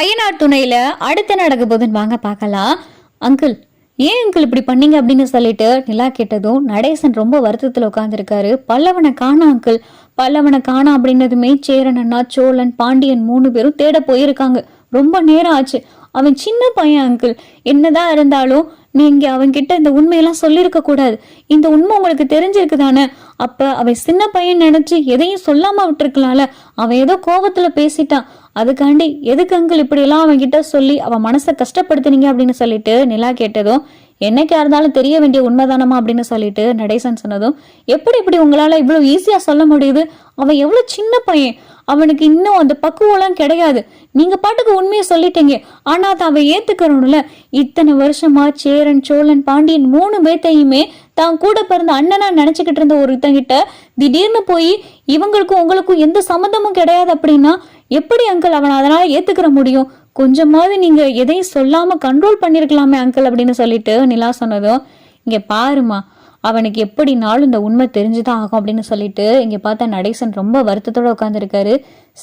ஐயனார் துணையில அடுத்து நடக்க போதுன்னு வாங்க பார்க்கலாம். அங்கிள் ஏன் அங்கிள் இப்படி பண்ணீங்க அப்படின்னு சொல்லிட்டு நிலா கேட்டதும் நடேசன் ரொம்ப வருத்தத்துல உட்காந்துருக்காரு பல்லவனை காணா அங்கிள் பல்லவனை காணா அப்படின்னதுமே சேரன் அண்ணா சோழன் பாண்டியன் மூணு பேரும் தேட போயிருக்காங்க. ரொம்ப நேரம் ஆச்சு. அவன் சின்ன பையன் அங்கிள். என்னதான் இருந்தாலும் நீங்க அவன்கிட்ட இந்த உண்மையெல்லாம் சொல்லியிருக்க கூடாது. இந்த உண்மை உங்களுக்கு தெரிஞ்சிருக்கு தானே? அப்ப அவன் சின்ன பையன் நினைச்சு எதையும் சொல்லாம விட்டுருக்கலாம்ல. அவன் ஏதோ கோபத்துல பேசிட்டான். அதுக்காண்டி எதுக்கு அங்கிள் இப்படியெல்லாம் அவன்கிட்ட சொல்லி அவன் மனசை கஷ்டப்படுத்துனீங்க அப்படின்னு சொல்லிட்டு நிலா கேட்டதும் என்னைக்கா இருந்தாலும் தெரிய வேண்டிய உண்மைதானமா அப்படின்னு சொல்லிட்டு நடேசன் சொன்னதும் எப்படி இப்படி உங்களால இவ்வளவு ஈஸியா சொல்ல முடியுது? அவன் எவ்வளவு சின்ன பையன். அவனுக்கு இன்னும் அந்த பக்குவம்லாம் கிடையாது. நீங்க பாட்டுக்கு உண்மையை சொல்லிட்டீங்க. ஆனா அதை அவன் ஏத்துக்கிறோம்ல இத்தனை வருஷமா சேரன் சோழன் பாண்டியன் மூணு பேர்த்தையுமே தான் கூட பிறந்த அண்ணனா நினைச்சுக்கிட்டு இருந்த ஒருத்தங்கிட்ட திடீர்னு போய் இவங்களுக்கும் உங்களுக்கும் எந்த சம்மந்தமும் கிடையாது அப்படின்னா எப்படி அங்கிள் அவனை அதனால ஏத்துக்கிற முடியும்? கொஞ்சமாவது நீங்க எதையும் சொல்லாம கண்ட்ரோல் பண்ணிருக்கலாமே அங்கிள் அப்படின்னு சொல்லிட்டு நிலா சொன்னதும் இங்க பாருமா அவனுக்கு எப்படினாலும் இந்த உண்மை தெரிஞ்சுதான் ஆகும் அப்படின்னு சொல்லிட்டு இங்க பார்த்தா நடேசன் ரொம்ப வருத்தத்தோட உட்காந்துருக்காரு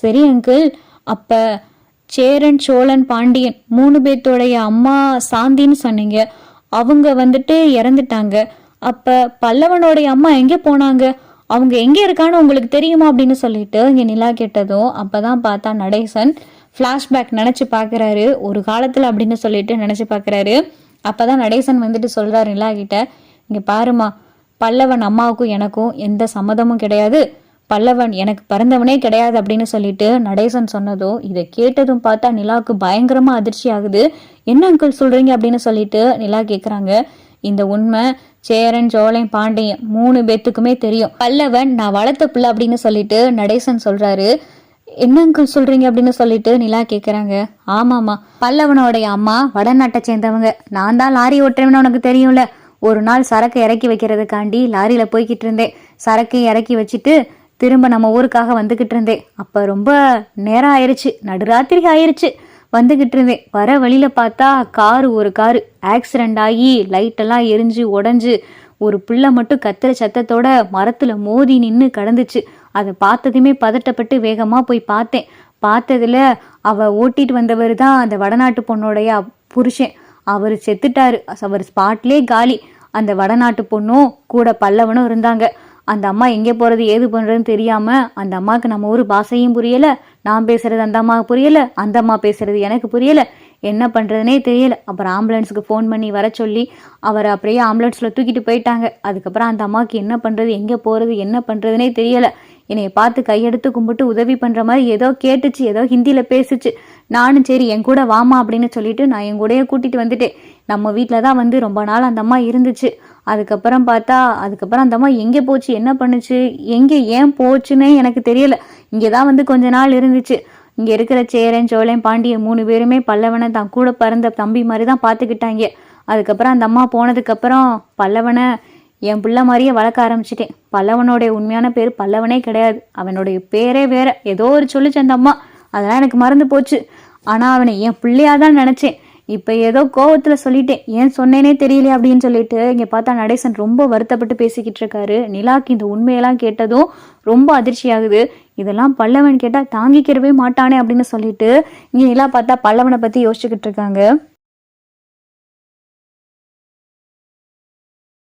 சரி அங்கிள் அப்ப சேரன் சோழன் பாண்டியன் மூணு பேர்த்தோடைய அம்மா சாந்தின்னு சொன்னீங்க. அவங்க வந்துட்டு இறந்துட்டாங்க. அப்ப பல்லவனுடைய அம்மா எங்கே போனாங்க? அவங்க எங்கே இருக்கான்னு உங்களுக்கு தெரியுமா அப்படின்னு சொல்லிட்டு இங்கே நிலா கேட்டதும் அப்போ தான் பார்த்தா நடேசன் ஃப்ளாஷ்பேக் நினச்சி பார்க்குறாரு. ஒரு காலத்தில் அப்படின்னு சொல்லிட்டு நினச்சி பார்க்குறாரு. அப்போ தான் நடேசன் வந்துட்டு சொல்கிறாரு நிலா கிட்ட இங்கே பாருமா பல்லவன் அம்மாவுக்கும் எனக்கும் எந்த சம்மதமும் கிடையாது. பல்லவன் எனக்கு பிறந்தவனே கிடையாது அப்படின்னு சொல்லிட்டு நடேசன் சொன்னதும் இதை கேட்டதும் பார்த்தா நிலாவுக்கு பயங்கரமாக அதிர்ச்சி ஆகுது. என்ன அங்கிள் சொல்கிறீங்க அப்படின்னு சொல்லிட்டு நிலா கேட்குறாங்க இந்த உண்மை சேரன் சோழன் பாண்டியன் மூணு பேத்துக்குமே தெரியும். பல்லவன் நான் வளர்த்த பிள்ளை அப்படின்னு சொல்லிட்டு நடேசன் சொல்றாரு. என்ன அங்கிள் சொல்றீங்க? அப்படின்னு சொல்லிட்டு நிலா கேக்குறாங்க. ஆமாமா பல்லவனோடைய அம்மா வடநாட்டை சேர்ந்தவங்க. நான் தான் லாரி ஓட்டுறேன்னு உனக்கு தெரியும்ல. ஒரு நாள் சரக்கு இறக்கி வைக்கிறதுக்காண்டி லாரியில போய்கிட்டு இருந்தேன். சரக்கு இறக்கி வச்சுட்டு திரும்ப நம்ம ஊருக்காக வந்துகிட்டு இருந்தேன். அப்ப ரொம்ப நேரம் ஆயிடுச்சு நடுராத்திரி ஆயிடுச்சு வந்துகிட்டு இருந்தேன் வர வழியில் பார்த்தா காரு ஒரு காரு. ஆக்சிடென்ட் ஆகி லைட்டெல்லாம் எரிஞ்சு உடஞ்சு ஒரு பிள்ளை மட்டும் கத்துற சத்தத்தோட மரத்தில் மோதி நின்று கடந்துச்சு. அதை பார்த்ததுமே பதட்டப்பட்டு வேகமாக போய் பார்த்தேன். பார்த்ததுல அவள் ஓட்டிட்டு வந்தவர் தான் அந்த வடநாட்டு பொண்ணோடைய புருஷன். அவர் செத்துட்டாரு. அவர் ஸ்பாட்லேயே காலி. அந்த வடநாட்டு பொண்ணும் கூட பல்லவனும் இருந்தாங்க. அந்த அம்மா எங்கே போகிறது ஏது பண்ணுறதுன்னு தெரியாமல் அந்த அம்மாவுக்கு நம்ம ஊர் பாஷையும் புரியலை. நான் பேசுகிறது அந்த அம்மாவுக்கு புரியலை அந்த அம்மா பேசுகிறது எனக்கு புரியலை. என்ன பண்ணுறதுனே தெரியல. அப்புறம் ஆம்புலன்ஸுக்கு ஃபோன் பண்ணி வர சொல்லி அவரை அப்படியே ஆம்புலன்ஸில் தூக்கிட்டு போயிட்டாங்க. அதுக்கப்புறம் அந்த அம்மாவுக்கு என்ன பண்ணுறது எங்கே போகிறது என்ன பண்ணுறதுனே தெரியலை. என்னையை பார்த்து கையெடுத்து கும்பிட்டு உதவி பண்ணுற மாதிரி ஏதோ கேட்டுச்சு ஏதோ ஹிந்தியில் பேசுச்சு. நானும் சரி என் கூட வாமா அப்படின்னு சொல்லிட்டு நான் என் கூடயே கூட்டிட்டு வந்துட்டேன். நம்ம வீட்டில் தான் வந்து ரொம்ப நாள் அந்த அம்மா இருந்துச்சு. அதுக்கப்புறம் பார்த்தா அதுக்கப்புறம் அந்த அம்மா எங்கே போச்சு என்ன பண்ணுச்சு எங்கே ஏன் போச்சுன்னே எனக்கு தெரியல. இங்கே தான் வந்து கொஞ்ச நாள் இருந்துச்சு. இங்கே இருக்கிற சேரன் சோழன் பாண்டியன் மூணு பேருமே பல்லவனை தான். கூட பிறந்த தம்பி மாதிரி தான் பார்த்துக்கிட்டாங்க. அதுக்கப்புறம் அந்த அம்மா போனதுக்கப்புறம் பல்லவனை என் பிள்ளை மாதிரியே வளர்க்க ஆரம்பிச்சிட்டேன். பல்லவனுடைய உண்மையான பேர் பல்லவனே கிடையாது. அவனுடைய பேரே வேற. ஏதோ ஒரு சொல்லுச்சு அந்த அம்மா. அதெல்லாம் எனக்கு மறந்து போச்சு. ஆனால் அவனை என் பிள்ளையாக தான் நினச்சேன். இப்போ ஏதோ கோவத்தில் சொல்லிட்டேன். ஏன் சொன்னேனே தெரியல அப்படின்னு சொல்லிட்டு இங்கே பார்த்தா நடேசன் ரொம்ப வருத்தப்பட்டு பேசிக்கிட்டு இருக்காரு. நிலாக்கு இந்த உண்மையெல்லாம் கேட்டதும் ரொம்ப அதிர்ச்சி ஆகுது இதெல்லாம் பல்லவன் கேட்டால் தாங்கிக்கிறவே மாட்டானே அப்படின்னு சொல்லிட்டு இங்கே நிலா பார்த்தா பல்லவனை பற்றி யோசிச்சுக்கிட்டு இருக்காங்க.